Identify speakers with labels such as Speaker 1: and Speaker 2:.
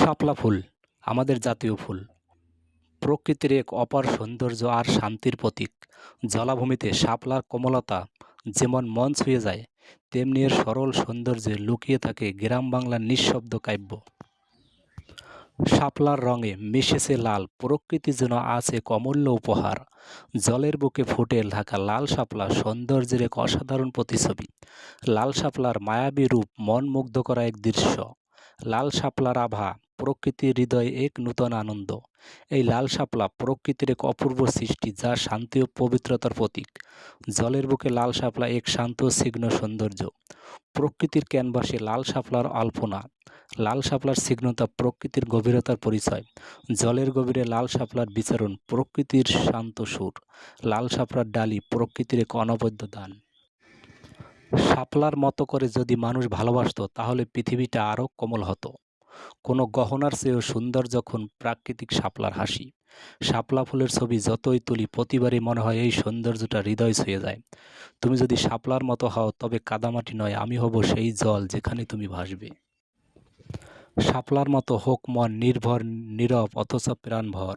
Speaker 1: শাপলা ফুল, আমাদের জাতীয় ফুল। প্রকৃতির এক অপার সৌন্দর্য আর শান্তির প্রতীক। জলাভূমিতে শাপলার কোমলতা যেমন মন ছুঁয়ে যায়, তেমনি এর সরল সৌন্দর্যে লুকিয়ে থাকে গ্রাম বাংলার নিঃশব্দ কাব্য। শাপলার রঙে মিশেছে লাল, প্রকৃতি যেন আছে অমূল্য উপহার। জলের বুকে ফুটে থাকা লাল শাপলা, সৌন্দর্যের এক অসাধারণ প্রতিছবি লাল শাপলার মায়াবী রূপ মন মুগ্ধ করা এক দৃশ্য। লাল শাপলার আভা প্রকৃতির হৃদয়ে এক নূতন আনন্দ। এই লাল শাপলা প্রকৃতির এক অপূর্ব সৃষ্টি যা শান্তি ও পবিত্রতার প্রতীক। জলের বুকে লাল শাপলা এক শান্ত সিগ্ন সৌন্দর্য। প্রকৃতির ক্যানভাসে লাল শাপলার আলপনা। লাল শাপলার সিগ্নতা প্রকৃতির গভীরতার পরিচয়। জলের গভীরে লাল শাপলার বিচারণ প্রকৃতির শান্ত সুর। লাল শাপলার ডালি প্রকৃতির এক অনবদ্য দান। শাপলার মতো করে যদি মানুষ ভালোবাসতো, তাহলে পৃথিবীটা আরও কোমল হতো। কোনো গহনার চেয়েও সুন্দর যখন প্রাকৃতিক শাপলার হাসি। শাপলা ফুলের ছবি যতই তুলি, প্রতিবারই মনে হয় এই সৌন্দর্যটা হৃদয় ছুঁয়ে যায়। তুমি যদি শাপলার মতো হও, তবে কাদামাটি নয়, আমি হব সেই জল যেখানে তুমি ভাসবে। শাপলার মতো হোক মন নির্ভর, নীরব, অথচ প্রাণভর।